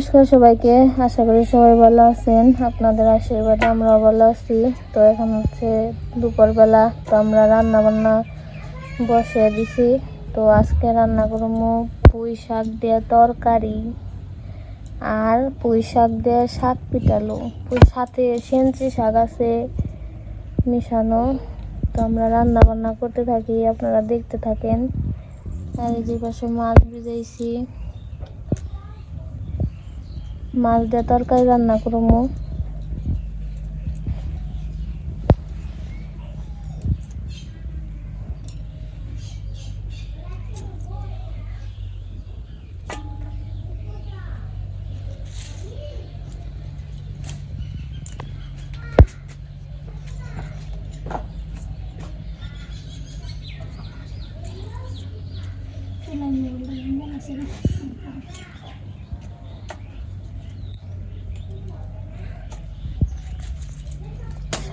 নমস্কার সবাইকে। আশা করি সবাই ভালো আছেন। আপনাদের আশীর্বাদে আমরাও ভালো আছি। তো এখন হচ্ছে দুপুরবেলা, তো আমরা রান্না বান্না বসে দিছি। তো আজকে রান্না করব পুঁই শাক দিয়ে তরকারি আর পুঁই শাক দিয়ে শাক পিটালো। পুঁই সাথে সেঞ্চি শাক আছে মিশানো। তো আমরা রান্না বান্না করতে থাকি, আপনারা দেখতে থাকেন। আর এই যে পাশে মাছ ভিজাইছি। মাছ দিয়ে তরকারি রান্না করব।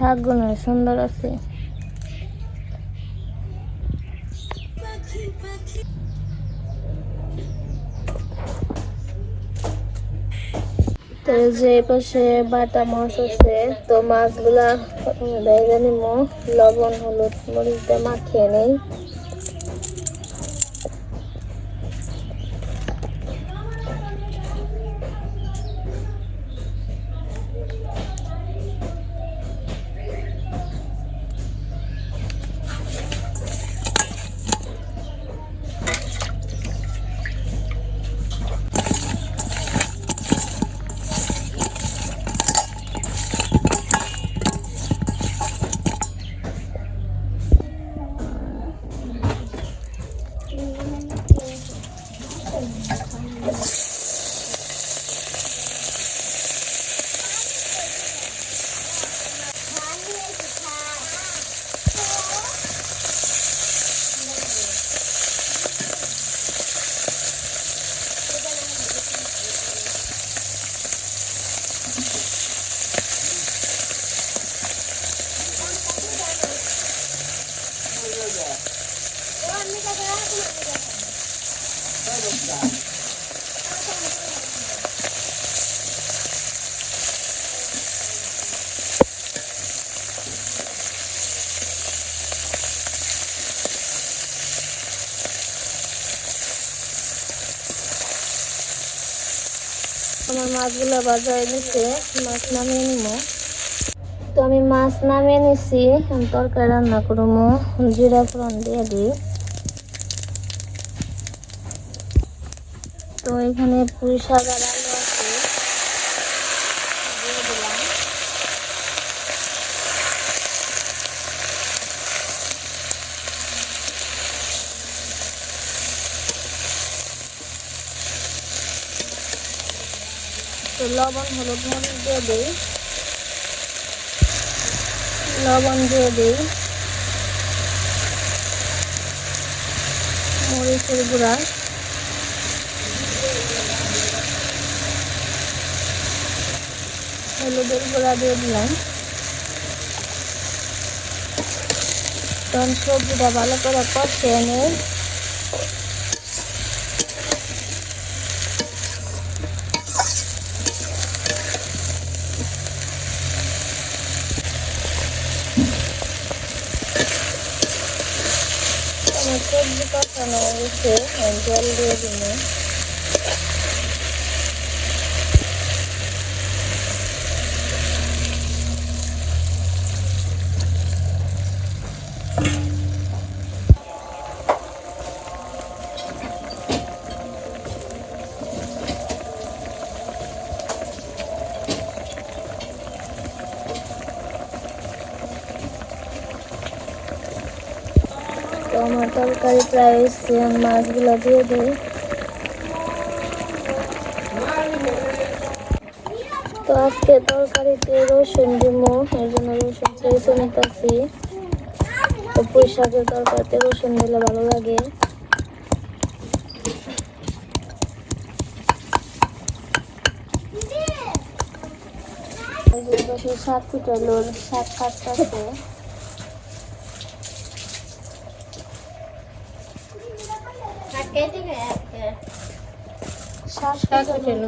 শাকগুলো সুন্দর আছে। তো যে পাশে বাটা মাছ আছে, তো মাছগুলা জানি লবণ, হলুদ মরিচ দিয়ে মাখিয়ে নেই। আমার মাছগুলো ভাজা হয়ে মাছ নামিয়ে নিব তো আমি মাছ নামিয়ে নিছি তরকারি রান্না করব জিরা ফোড়ন দিয়ে দিই তো এখানে পুঁই শাক আর আলু আছে দিয়ে দিলাম তো লবণ হলুদ মরিচ দিয়ে দিই। লবণ দিয়ে দিই। মরিচের গুঁড়া। হলুদের গুঁড়া দিয়ে দিলাম। তখন সবজিটা ভালো করে কষিয়ে নেই আমার সবজি কষানো হয়ে গেছে আমি জল দিয়ে দিল তো আমার প্রায় মাছগুলো দিয়ে দিই তো আজকে তরকারিতে রসুন দিব এর জন্য রসুন চেয়েছে নিতেছি তো পুঁই তরকারিতে রসুন দিলে ভালো লাগে। এই শাক কুটালোর শাক কাটতেছে। హాస్పిటల్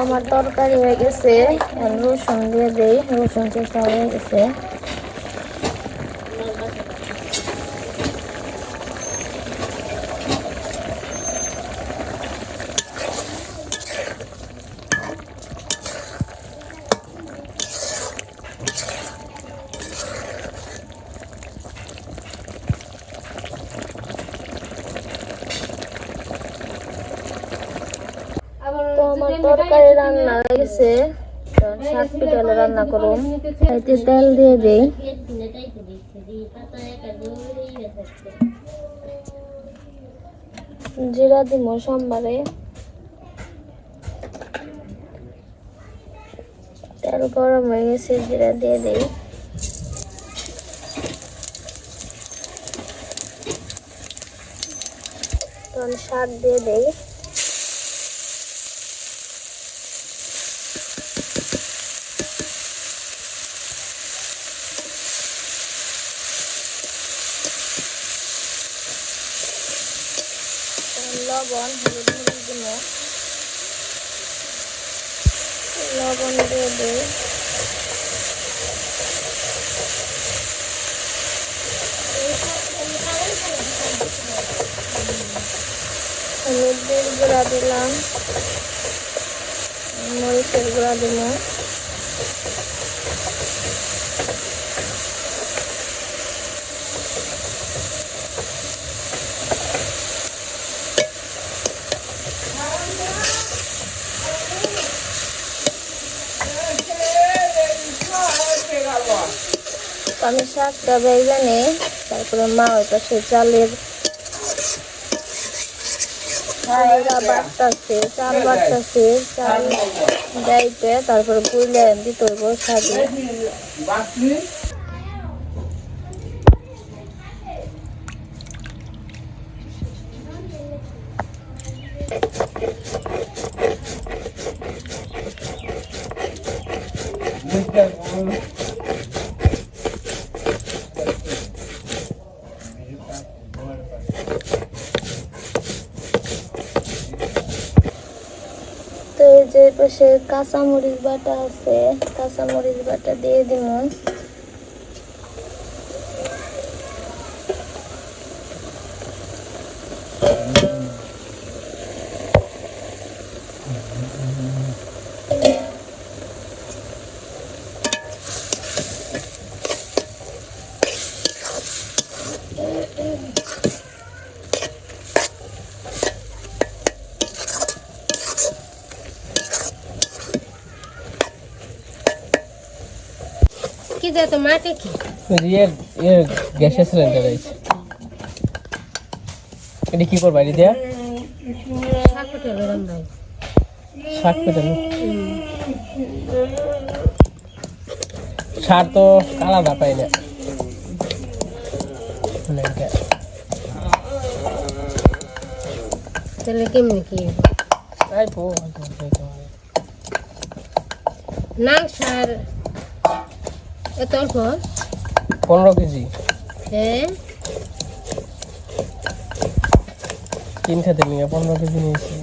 আমার তরকারি হয়ে গেছে রসুন দিয়ে দিই রসুন চেষ্টা হয়ে গেছে এতে তেল দিয়ে দেই। জিরা দিব সোমবারে। তেল গরম হয়ে গেছে, জিরা দিয়ে দেই। শাক দিয়ে দেই লবণ হলুদ মরিচ দিব লবণ দিয়ে দিই। হলুদের গুঁড়া দিলাম। মরিচের গুঁড়া দিলাম। আমি শাকটা নেই, তারপরে মা ওই পাশে চালের বাড়তাছে চাল তারপরে বুঝলে দিতে হইব শাকে তো এই যে পাশে কাঁচামরিচ বাটা আছে কাঁচামরিচ বাটা দিয়ে দিব দে কি ইয়ের ইয়ের গ্যাসের সিলিন্ডার আছে। এটা কি করবা এটা দিয়া? শাক উঠে গরম ভাই শাক পেটানো সার তো আলাদা পাই না মানে তাহলে কেমনি কি? পো না সার এত অল্প? পনেরো কেজি। হ্যাঁ। তিন খেতে নিয়ে পনেরো কেজি নিয়েছি।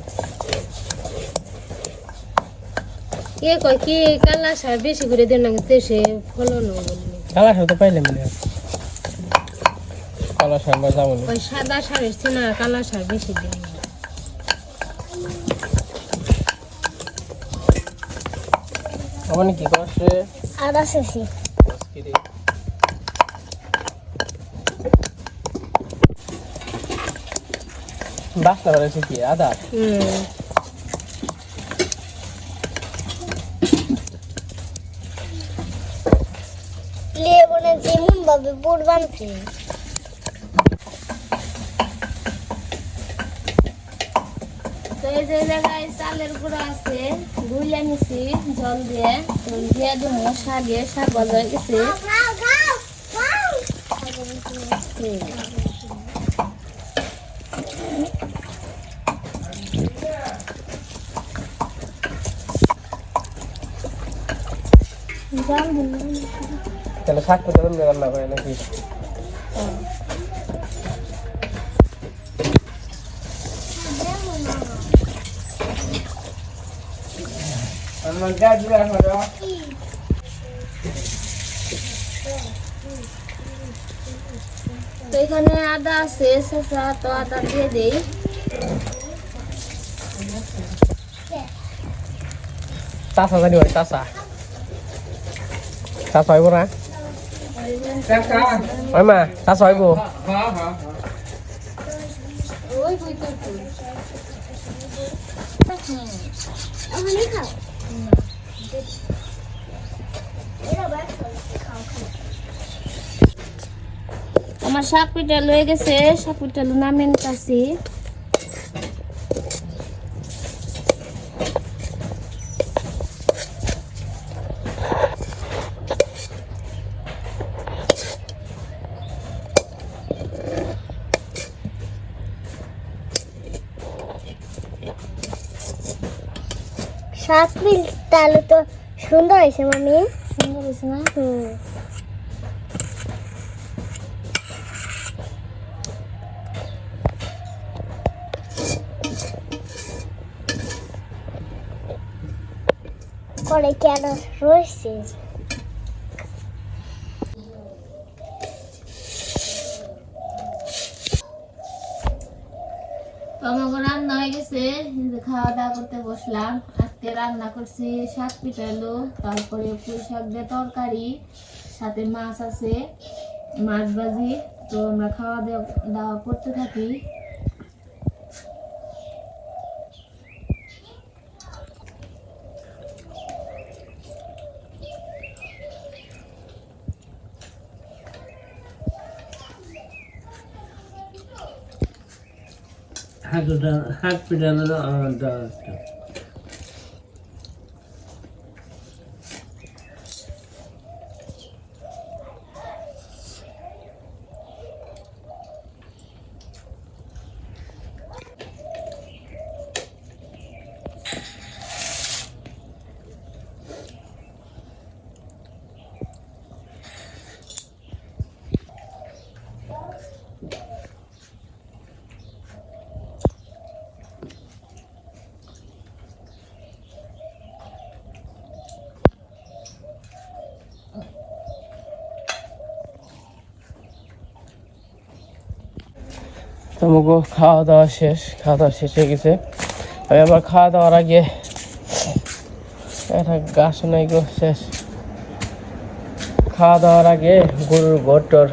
কে কয় কি কালা সার বেশি করে দেন না দেশে ফলন কালা সার তো পাইলে মানে কালা সার বা যাব ওই সাদা সারের চেনা কালা সার বেশি দেন আমার কি করছে? আদা শেষি বাসনা করেছে কি? আদা? হুম। যেমন ভাবে পুর বানছে। তো এই যে জায়গায় চালের গুঁড়ো আছে গুইলে নিছি জল দিয়ে। তো দিয়ে দেবো শাকে শাক ভাজা হয়ে গেছে। তাহলে শাক পেতে রান্না করে নাকি? তো এখানে আদা আছে শসা তো আদা দিয়ে দেই। চাষা জানি ভাই চাষা চাষ হইব না? ওই মা চাষ হইব আমার পিঠা লয়ে গেছে শাক পিঠা নামেন শাক মিল তাহলে তো সুন্দর হয়েছে মামি। সুন্দর হয়েছে না? করে কেন রয়েছে? তো আমাকে রান্না হয়ে গেছে খাওয়া দাওয়া করতে বসলাম। আজকে রান্না করছি, শাক পিঠালো তারপরে পুঁই শাক দিয়ে তরকারি, সাথে মাছ আছে, মাছ ভাজি, তো আমরা খাওয়া দাওয়া করতে থাকি। হাত পিটানো আমার দেওয়া তোমাকে খাওয়া দাওয়া শেষ খাওয়া দাওয়া শেষ হয়ে গেছে। আমি আবার খাওয়া দাওয়ার আগে একটা গাছ নাই গো, শেষ। খাওয়া দাওয়ার আগে গরুর ঘরটর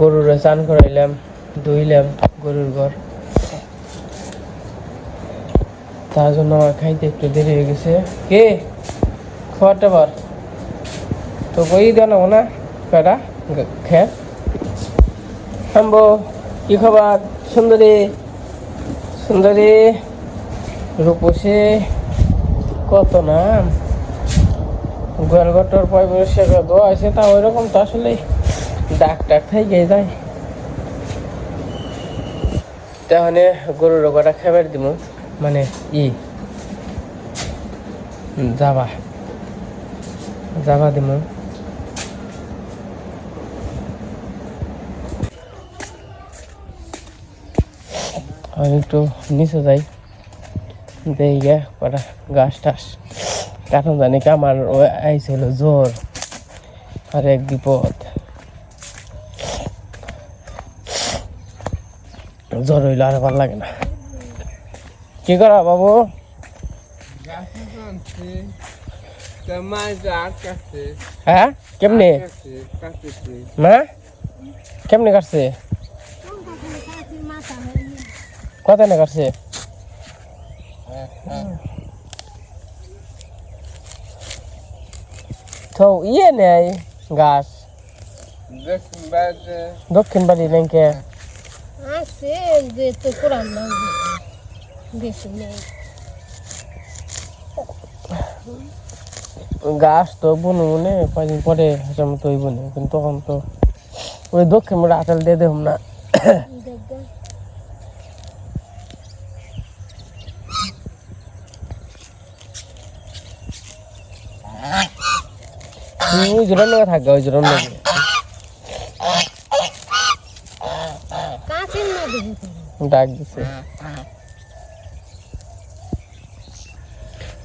গরুর চান করাইলাম, ধুইলাম গরুর ঘর। তার জন্য আমার খাইতে একটু দেরি হয়ে গেছে। কে? খাবারটা বার তো বই দেওয়া না? কয়টা খেয়ে হাম্বো কি খবর সুন্দরী সুন্দরী, রূপসী, কত নাম? গোয়ালঘাটর পয়সা দোয়া আছে তা ওই রকম তো আসলে ডাক টাক থেকে যায়। তাহলে গরুর গোটা খাবার দিব মানে ই যাবা যাবা দিব। আমি একটু নিচে যাই। দেই গে কটা গাছ টাছ কারণ জানি কি আমার ওই আইছিল জ্বর আর এক বিপদ। জ্বর হইলে আর ভালো লাগে না। কি করা বাবু? হ্যাঁ? কেমনি? মা? কেমনি কাটছে? কত না কাটছে তো ইয়ে নেই গাছ দক্ষিণ বাড়ি ব্যাংকে আছে যে তো কোরআন না বেশি নেই গাছ তো বুনু বুনে কয়দিন পরে যেমন তো বুনে কিন্তু তখন তো ওই দক্ষিণ বাড়ি আটাল দিয়ে দেব না ওই জোরান নেওয়া থাকবে ওই না দেখে ডাক দিছে।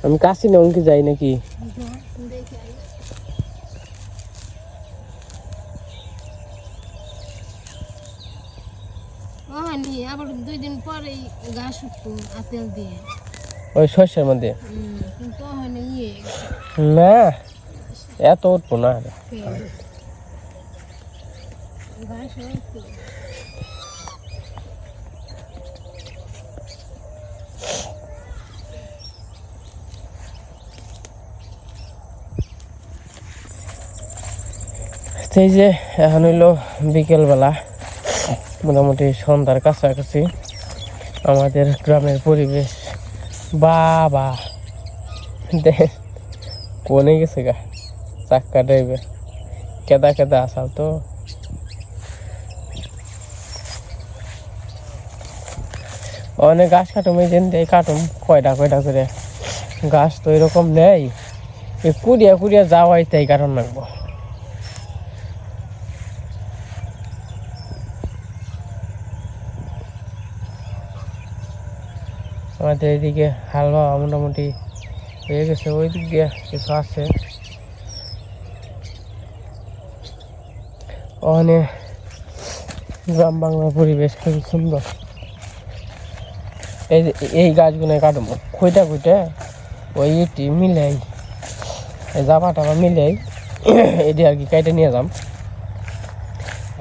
আমি কাশি না কি যাই নাকি? আবার দুই দিন পরে ঘাস উঠতো আতেল দিয়ে। ওই শস্যের মধ্যে? ওখানে ইয়ে। না। এত উঠবো সেই যে এখন হইল বিকেলবেলা, মোটামুটি সন্ধ্যার কাছাকাছি আমাদের গ্রামের পরিবেশ বাবা। কোনে গেছে গা? চাক্কা ড্রাইভার কেদা কেদা আসাল তো। অনেক গাছ কাটুম, এই যেন দেয় কাটুম কয়টা কয়টা করে। গাছ তো এরকম নেই। এই কুড়িয়া কুড়িয়া যাওয়াই তাই কারণ লাগবো। আমাদের এদিকে হালুয়া মোটামুটি হয়ে গেছে ওই দিক দিয়ে কিছু আছে। ওখানে গ্রাম বাংলার পরিবেশ খুবই সুন্দর। এই এই গাছগুলো কাটবো। খুঁইটা খুঁইটা ওই ইটি মিলাই জামা টামা মিলাই এটি আর কি কাইটে নিয়ে যাম।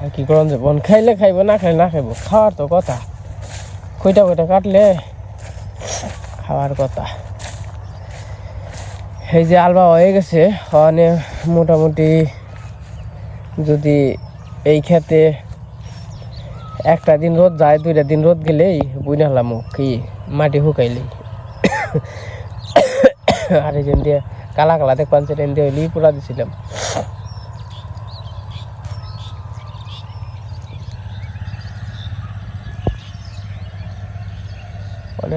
আর কি করন যে বন খাইলে খাইব, না খাইলে না খাইব, খাওয়ার তো কথা। খুঁইটা খুঁইটা কাটলে খাওয়ার কথা। এই যে আলবা হয়ে গেছে, ওখানে মোটামুটি যদি এই খেতে একটা দিন রোদ যায়, দুইটা দিন রোদ গেলেই বুঝে হলাম কি মাটি শুকাইলেই আর এই দিয়ে কালা কালা দেখবান সেটা দিয়ে পুরা দিছিলাম।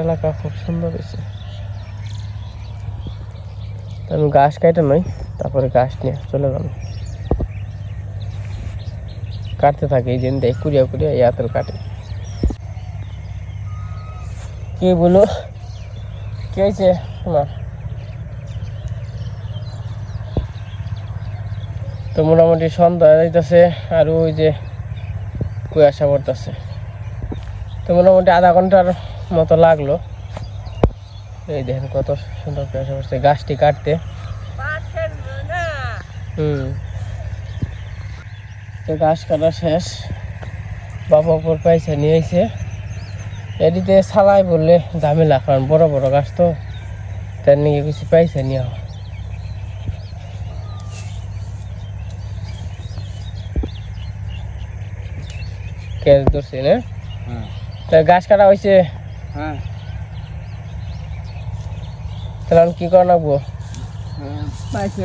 এলাকা খুব সুন্দর হয়েছে আমি গাছ কাটে নই, তারপরে গাছ নিয়ে চলে গেলাম। কাটতে থাকে এই দিন দেয় কুড়িয়া কুড়িয়া ইয়াতের কাটে। কি বলো? কি হয়েছে তোমার তো মোটামুটি সন্ধ্যা যাইতেছে আর ওই যে কুয়াশা পড়তেছে। তো মোটামুটি আধা ঘণ্টার মতো লাগল। এই দেখেন কত সুন্দর কুয়াশা পড়ছে গাছটি কাটতে। হুম। তো গাছ কাটা শেষ। বাবা উপর পয়সা নিয়ে এসে এদিকে সালাই বললে ঝামেলা কারণ বড় বড় গাছ তো। তার নিয়ে কিছু পয়সা নেওয়া হয় কেস ধরছি না? তা গাছ কাটা হয়েছে হ্যাঁ। তাহলে কি করা লাগবো পাইছে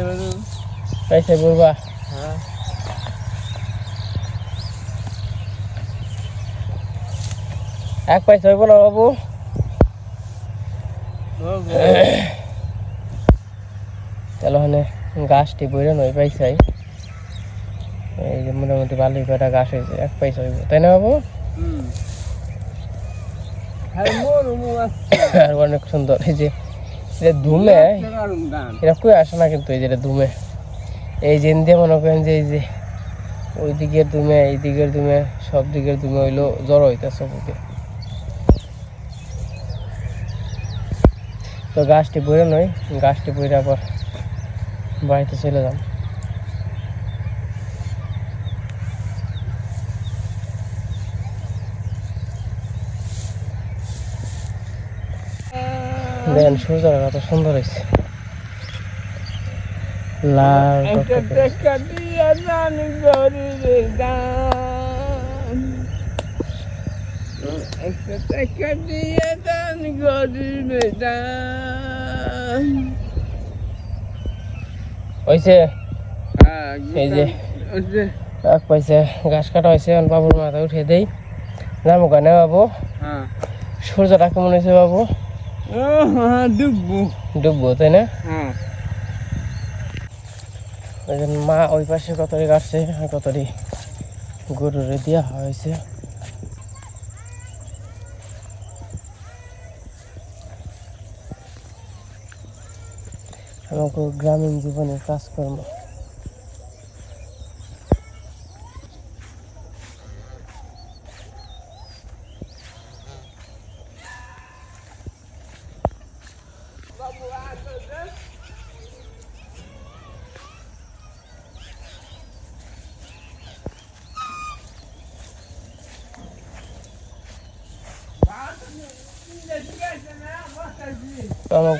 পয়সা বলবা? হ্যাঁ। এক পয়সা হইব না বাবু। তাহলে ওখানে গাছটি বইরে পয়সাই এই যে মোটামুটি কটা গাছ হয়েছে, এক পয়সা হইব। তাই না বাবু? আর অনেক সুন্দর, এই যে এটা ধুমে এটা কই আসে না কিন্তু এই যে ধুমে। এই যে দিয়ে মনে করেন যে এই যে ওই দিকের ধুমে, এই দিকের ধুমে, সব দিকের ধুমে হইল জড়ো হইতেছে বুকে তো গাছটি বইরে নয় গাছটি বইরে আবার বাড়িতে চলে যাম দেখেন সূর্যটা কত সুন্দর হয়েছে। লাল টকটকে। হয়েছে এই যে এক পয়সা গাছ কাটা হয়েছে বাবুর মাথায় উঠে দেই। নাম ওখানে বাবু? হ্যাঁ। সূর্যটা কেমন হয়েছে বাবু? হ্যাঁ ডুববো। ডুববো তাই না? হ্যাঁ। মা ওই পাশে কতরি কাটছে কতরি গরুরে দেওয়া হয়েছে। আমাকে গ্রামীণ জীবনের কাজকর্ম।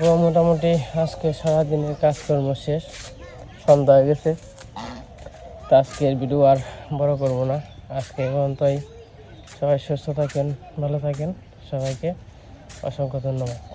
তো মোটামুটি আজকে সারাদিনের কাজকর্ম শেষ, সন্ধ্যা হয়ে গেছে। তা আজকের ভিডিও আর বড় করব না। আজকে পর্যন্তই। সবাই সুস্থ থাকেন, ভালো থাকেন সবাইকে। অসংখ্য ধন্যবাদ।